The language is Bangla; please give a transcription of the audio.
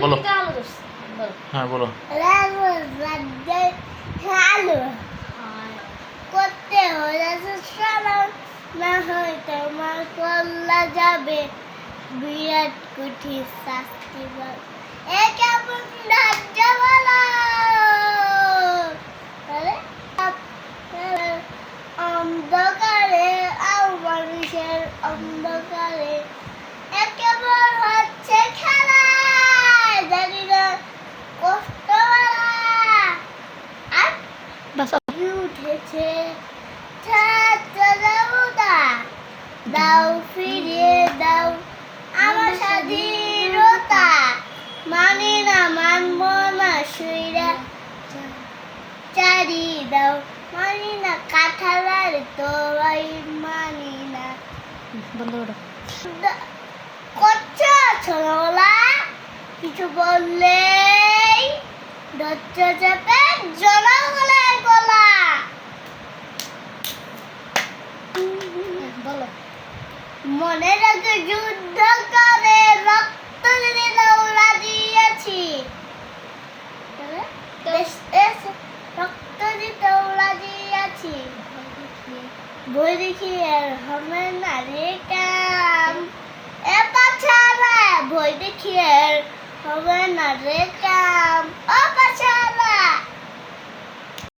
বলো। হ্যাঁ বলো ভালো করতে হলে সালাম না হয় তোমার কল্লা যাবে বিরাট কঠিন শাস্তি দাও ফিরিয়ে দাও আমার স্বাধীনতা। মানি না মানব না সুইরা চারি দাও মানি না কাঠালার তোরাই মানি না। করছ ছোলা কিছু বললেই ধৈর্য চেপে বলো মনে রাখে যুদ্ধ করে রক্ত দেশ- দেশ- রক্ত রাজি আছি। বই দেখি আর হবে না রে কাম। এ পাছারা বই দেখি আর হবে না রে কাম। ও